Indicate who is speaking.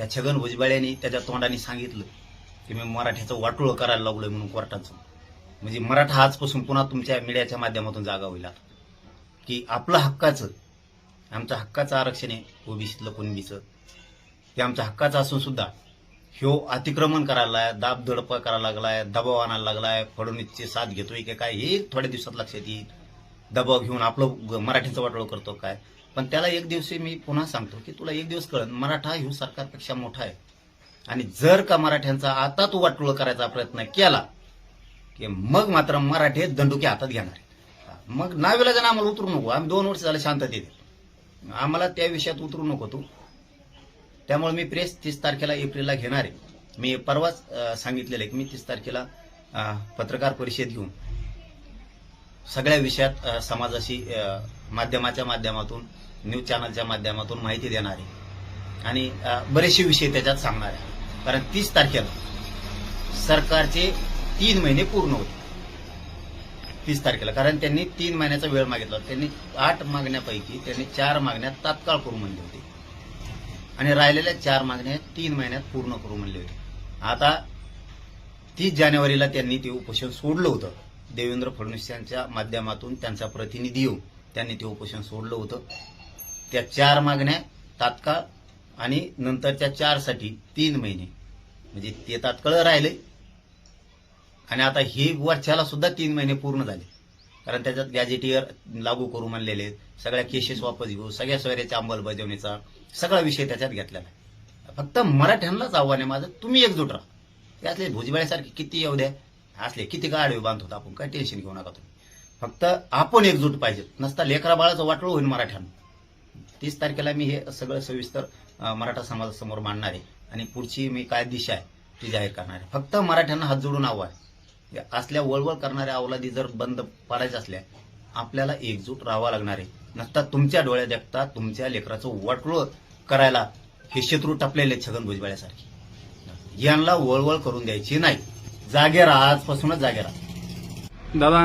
Speaker 1: त्या छगन भुजबळ्यांनी त्याच्या तोंडाने सांगितलं की मी मराठ्याचं वाटोळं करायला लागलोय म्हणून कोर्टाचं. म्हणजे मराठा आजपासून पुन्हा तुमच्या मीडियाच्या माध्यमातून जागा होईल की आपलं हक्काचं आमचं हक्काचं आरक्षण आहे ओबीसीतलं कुणबीचं. ते आमच्या हक्काचं असून सुद्धा ह्यो अतिक्रमण करायला आहे दाब दडप करायला लागलाय दबाव आणायला लागलाय फडणवीसची साथ घेतोय की काय हे थोड्या दिवसात लक्षात येईल. दबाव घेऊन आपलं ग- मराठीचं वाटोळ करतो काय? पण त्याला एक दिवशी मी पुन्हा सांगतो की तुला एक दिवस कळन मराठा ह्यू सरकारपेक्षा मोठा आहे. आणि जर का मराठ्यांचा आता तू वाटोळ करायचा प्रयत्न केला की मग मात्र मराठे दंडुके हातात घेणार मग मग नाविलाजानं आम्हाला उतरू नको आम्ही दोन वर्ष झालं शांततेत आम्हाला त्या विषयात उतरू नको तू. त्यामुळे मी प्रेस तीस तारखेला एप्रिलला घेणार आहे. मी परवाच सांगितलेलं आहे की मी तीस तारखेला पत्रकार परिषद घेऊन सगळ्या विषयात समाजाशी अं, माध्यमाच्या माध्यमातून न्यूज चॅनलच्या माध्यमातून माहिती देणार. आहे आणि बरेचसे विषय त्याच्यात सांगणार आहे. कारण तीस तारखेला सरकारचे तीन महिने पूर्ण होते तीस तारखेला. कारण त्यांनी तीन महिन्याचा वेळ मागितला. होता. त्यांनी आठ मागण्यापैकी त्यांनी चार मागण्या तात्काळ करू म्हणले होते. आणि राहिलेल्या चार मागण्या तीन महिन्यात पूर्ण करू म्हणले होते. आता तीस जानेवारीला त्यांनी ते उपोषण सोडलं होतं. देवेंद्र फडणवीस यांच्या माध्यमातून त्यांचा प्रतिनिधी येऊन त्यांनी ते उपोषण सोडलं होतं. त्या चार मागण्या तात्काळ आणि नंतरच्या चारसाठी तीन महिने. म्हणजे ते तात्काळ राहिले. आणि आता हे वर्षाला सुद्धा तीन महिने पूर्ण झाले. कारण त्याच्यात गॅजेटियर लागू करू म्हणलेले आहेत. सगळ्या केसेस वापस घेऊ. सगळ्या सोयऱ्याच्या अंमलबजावणीचा सगळा विषय त्याच्यात घेतलेला आहे. फक्त मराठ्यांनाच आव्हान आहे माझं. तुम्ही एकजूट राहा. त्यातले भुजबळासारखे किती येऊ द्या. असले किती गाड विभांत बांधतो आपण काय टेन्शन घेऊ नका तुम्ही. फक्त आपण एकजूट पाहिजे. नसता लेकरा बाळाचं वाटळ होईल मराठ्यांना. तीस तारखेला मी हे सगळं सविस्तर मराठा समाजासमोर मांडणार आहे. आणि पुढची मी काय दिशा आहे ती जाहीर करणार आहे. फक्त मराठ्यांना हात जोडून आव्हान. आहे. या असल्या वळवळ करणाऱ्या अवलादी जर बंद पाडायच्या असल्या आपल्याला एकजूट राहावा लागणार आहे. नसता तुमच्या डोळ्यात देखता तुमच्या लेकराचं वाटोळ करायला हे शत्रू टपलेले छगन भुजबळ्यासारखे. यांना वळवळ करून द्यायची नाही. जागे राहा आजपासूनच जागे राहा
Speaker 2: दादा